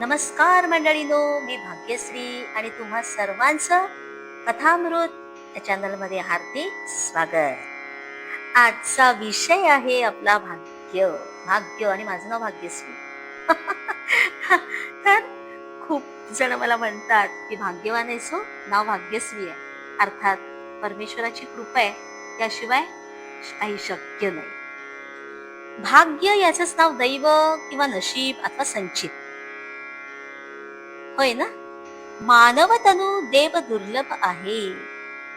नमस्कार मंडळीनो मी भाग्यश्री आणि तुम्हा सर्वांचं कथामृत या चॅनलमध्ये हार्दिक स्वागत. आजचा विषय आहे आपला भाग्य भाग्य आणि माझं नाव भाग्यश्री. तर खूप जण मला म्हणतात की भाग्यवान आहे सो हो, नाव भाग्यश्री आहे. अर्थात परमेश्वराची कृपा आहे त्याशिवाय काही शक्य नाही. भाग्य याचंच नाव दैव किंवा नशीब अथवा संचित. होय ना? मानव तनु देव दुर्लभ आहे.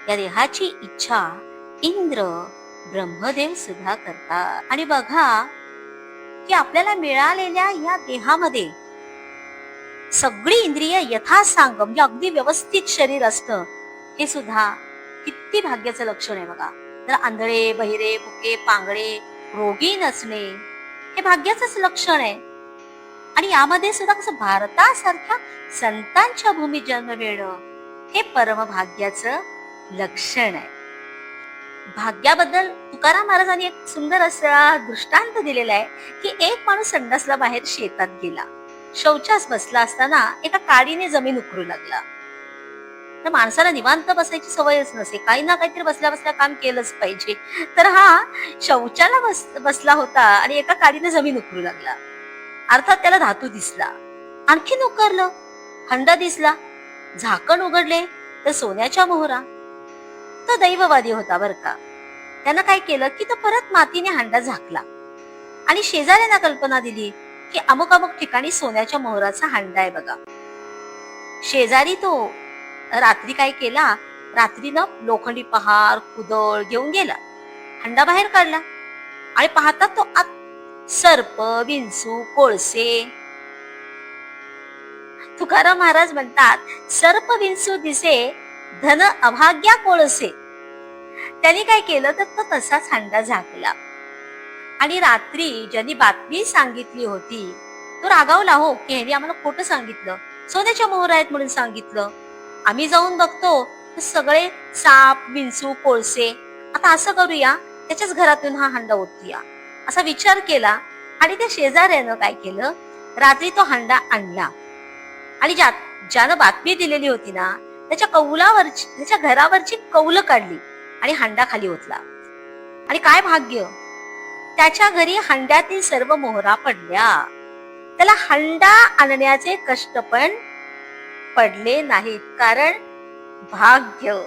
या देहाची इच्छा इंद्र ब्रह्मदेव सुद्धा करतात. आणि बघा की आपल्याला मिळालेल्या या देहामध्ये सगळी इंद्रिय यथासांग म्हणजे अगदी व्यवस्थित शरीर असतं हे सुद्धा किती भाग्याचं लक्षण आहे बघा. तर आंधळे बहिरे फुके पांगळे रोगी नसणे हे भाग्याचंच लक्षण आहे. आणि यामध्ये सुद्धा कसं भारतासारख्या संतांच्या भूमी जन्म मिळणं हे परमभाग्याचं लक्षण आहे. भाग्याबद्दल तुकाराम महाराजांनी एक सुंदर असा दृष्टांत दिलेला आहे की एक माणूस संडासला बाहेर शेतात गेला. शौचास बसला असताना एका काडीने जमीन उकरू लागला. तर माणसाला निवांत बसायची सवयच नसे. काही ना काहीतरी बसल्या बसल्या काम केलंच पाहिजे. तर हा शौचाला बस बसला होता आणि एका काडीने जमीन उकरू लागला. अर्थात त्याला धातू दिसला. आणखीन उकरलं हंडा दिसला. झाकण उघडले तर सोन्याच्या मोहरा. तो दैववादी होता बर का. त्यानं काय केलं की तो परत मातीने हंडा झाकला. आणि शेजाऱ्यांना कल्पना दिली की अमुक अमुक ठिकाणी सोन्याच्या मोहराचा हांडा आहे बघा. शेजारी तो रात्री काय केला? रात्रीनं लोखंडी पहार कुदळ घेऊन गेला. हंडा बाहेर काढला. आणि पाहता तो आत सर्प विंचू कोळसे. तुकाराम महाराज म्हणतात सर्प विंचू दिसे धन अभाग्या कोळसे. त्यांनी काय केलं तर तो तसाच हंडा झाकला. आणि रात्री ज्यांनी बातमी सांगितली होती तो रागावला हो की ह्यांनी आम्हाला खोटं सांगितलं. सोन्याच्या मोहर आहेत म्हणून सांगितलं. आम्ही जाऊन बघतो सगळे साप विंचू कोळसे. आता असं करूया त्याच्याच घरातून हा हंडा ओतूया. असा विचार केला आणि त्या शेजाऱ्यानं काय केलं? रात्री तो हंडा आणला. आणि ज्या ज्यानं बातमी दिलेली होती ना त्याच्या कौलावरची त्याच्या घरावरची कौलं काढली आणि हांडा खाली ओतला. आणि काय भाग्य? त्याच्या घरी हंड्यातील सर्व मोहरा पडल्या. त्याला हंडा आणण्याचे कष्ट पण पडले नाहीत. कारण भाग्य!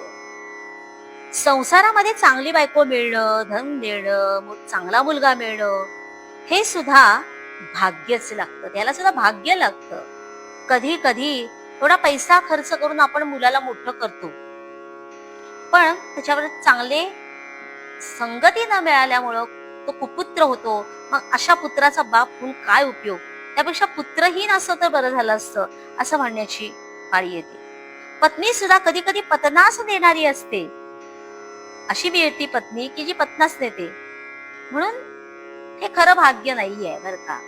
संसारामध्ये चांगली बायको मिळणं धन देणं चांगला मुलगा मिळणं हे सुद्धा भाग्यच लागतं. त्याला सुद्धा भाग्य लागतं. कधी कधी थोडा पैसा खर्च करून आपण मुलाला मोठं करतो. पण त्याच्यावर चांगले संगती न मिळाल्यामुळं तो कुपुत्र होतो. मग अशा पुत्राचा बाप होऊन काय उपयोग? त्यापेक्षा पुत्रहीन असं तर बरं झालं असतं असं म्हणण्याची पाळी येते. पत्नी सुद्धा कधी कधी पतनास देणारी असते. अशी मिळती पत्नी की जी पत्नाच नेते म्हणून हे खरं भाग्य नाहीये बर का.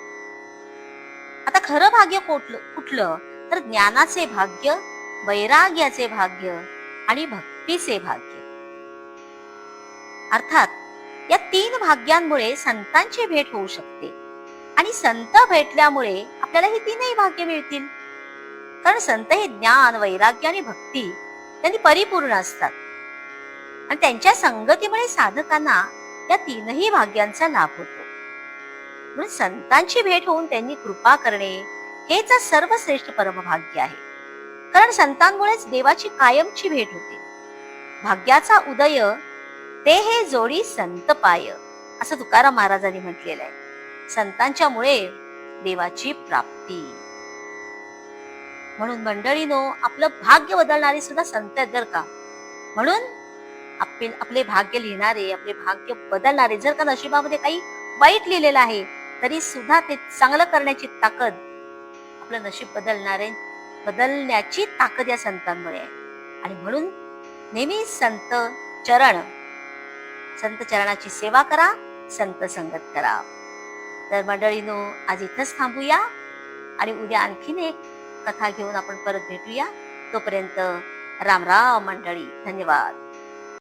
आता खरं भाग्य कुठलं कुठलं? तर ज्ञानाचे भाग्य वैराग्याचे भाग्य आणि भक्तीचे भाग्य. अर्थात या तीन भाग्यांमुळे संतांची भेट होऊ शकते. आणि संत भेटल्यामुळे आपल्याला ही तीनही भाग्य मिळतील. कारण संत हे ज्ञान वैराग्य आणि भक्ती त्यांनी परिपूर्ण असतात. आणि त्यांच्या संगतीमुळे साधकांना या तीनही भाग्यांचा लाभ होतो. म्हणून संतांची भेट होऊन त्यांनी कृपा करणे हेच सर्वश्रेष्ठ परमभाग्य आहे. कारण संतांमुळेच देवाची कायमची भेट होते. भाग्याचा उदय ते हे जोडी संत पाय असं तुकाराम महाराजांनी म्हटलेलं आहे. संतांच्या मुळे देवाची प्राप्ती. म्हणून मंडळीनो आपलं भाग्य बदलणारे सुद्धा संत आहेत जर का? म्हणून आपले आपले भाग्य लिहिणारे आपले भाग्य बदलणारे जर का नशिबामध्ये काही वाईट लिहिलेलं आहे तरी सुद्धा ते चांगलं करण्याची ताकद आपलं नशीब बदलणारे बदलण्याची ताकद या संतांमुळे आहे. आणि म्हणून नेहमी संत चरण संत चरणाची सेवा करा संत संगत करा. तर मंडळीनो आज इथंच थांबूया आणि उद्या आणखीन एक कथा घेऊन आपण परत भेटूया. तोपर्यंत राम राम मंडळी धन्यवाद.